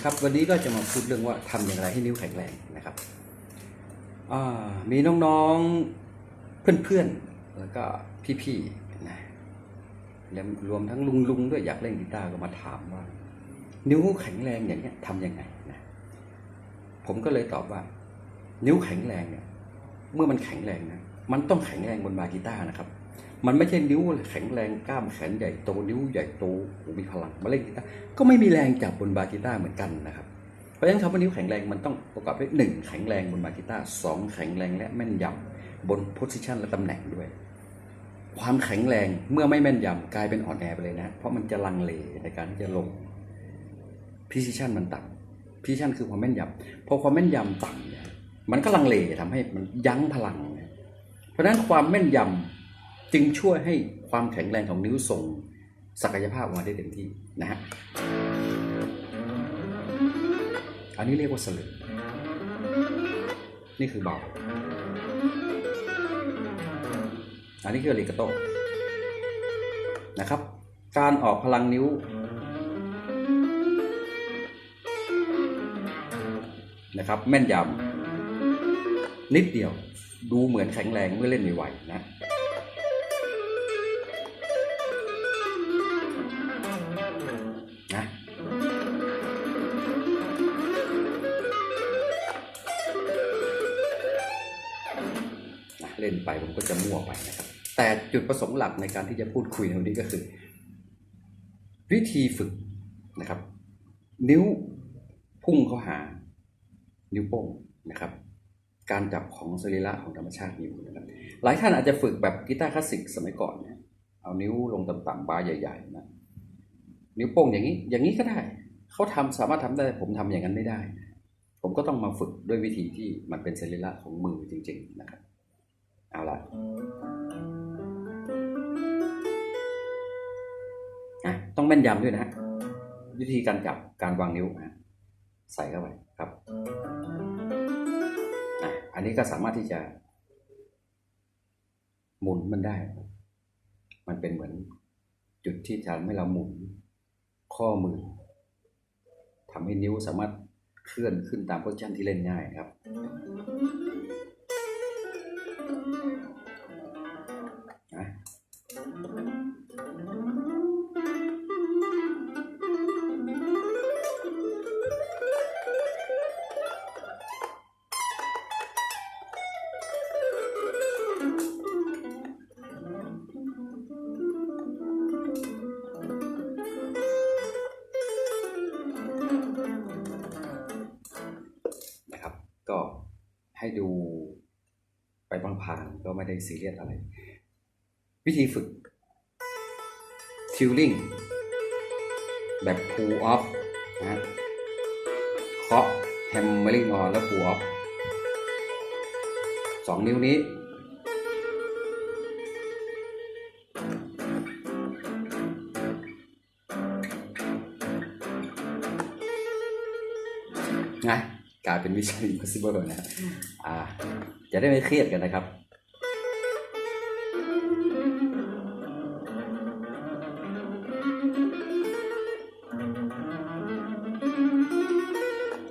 นะครับ วันนี้ก็จะมาพูดเรื่องว่าทำอย่างไรให้นิ้วแข็งแรงนะครับมีน้องๆเพื่อนๆแล้วก็พี่ๆนะแล้วรวมทั้งลุงๆด้วยอยากเล่นกีตาร์ก็มาถามว่า นิ้วแข็งแรงอย่างเนี้ยทำยังไงนะผมก็เลยตอบว่า นิ้วแข็งแรงเนี่ยเมื่อมันแข็งแรงนะมันต้องแข็งแรงบนบากีตาร์นะครับ มันไม่ใช่นิ้วแข็งแรงกล้ามแขนใหญ่โตนิ้วใหญ่โตมีพลังมาเล่นกีตาร์ก็ไม่มีแรงจับบนบากีตาร์เหมือนกันนะครับเพราะฉะนั้นคำว่านิ้วแข็งแรงมันต้องประกอบด้วยหนึ่งแข็งแรงบนบากีตาร์สองแข็งแรงและแม่นยำบนโพสิชันและตำแหน่งด้วย ความแข็งแรงเมื่อไม่แม่นยำกลายเป็นอ่อนแอไปเลยนะ เพราะมันจะลังเลในการที่จะลง precision มันต่ำ precision คือความแม่นยำพอความแม่นยำต่ำเนี่ยมันก็ลังเลทำให้มันยั้งพลัง เพราะฉะนั้นความแม่นยำ จึงช่วยให้ความแข็งแรงของนิ้วส่งศักยภาพออกมาได้เต็มที่นะฮะอันนี้เรียกว่าสลึงนี่คือเบา อันนี้คือริกาโตนะครับ การออกพลังนิ้วนะครับแม่นยำนิดเดียวดูเหมือนแข็งแรงเมื่อเล่นไวๆนะ เล่นไปผมก็จะมั่วไปนะครับ แต่จุดประสงค์หลักในการที่จะพูดคุยในวันนี้ก็คือ วิธีฝึกนะครับ นิ้วพุ่งเข้าหา นิ้วโป้งนะครับ การจับของสรีระของธรรมชาตินิ้วนะครับ หลายท่านอาจจะฝึกแบบกีตาร์คลาสสิกสมัยก่อนเนะเอานิ้วลงต่ำๆบาร์ใหญ่ๆนะนิ้วโป้งอย่างนี้ อย่างนี้ก็ได้เขาทำสามารถทำได้ผมทำอย่างนั้นไม่ได้ ผมก็ต้องมาฝึกด้วยวิธีที่มันเป็นสรีระของมือจริง ๆ นะครับ เอาละอะต้องแม่นยำด้วยนะฮะวิธีการจับการวางนิ้วนะใส่เข้าไปครับอะอันนี้ก็สามารถที่จะ หมุนมันได้ มันเป็นเหมือนจุดที่ทำให้เราหมุนข้อมือทำให้นิ้วสามารถเคลื่อนขึ้นตามโพสิชันที่เล่นง่ายครับ ก็ให้ดูไปพลางๆก็ไม่ได้ซีเรียสอะไร วิธีฝึก tuning แบบ pull off นะเคาะ hammering on แล้ว pull off สองนิ้วนี้นะ กลายเป็นวิชา impossible นะฮะอ่าจะได้ไม่เครียดกันนะครับ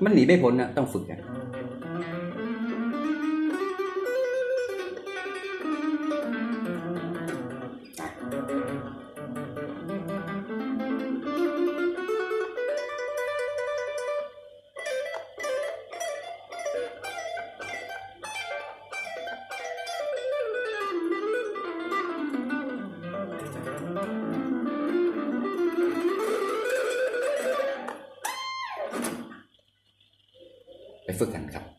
มันหนีไม่พ้นนะต้องฝึกกันไฝึกกันครับ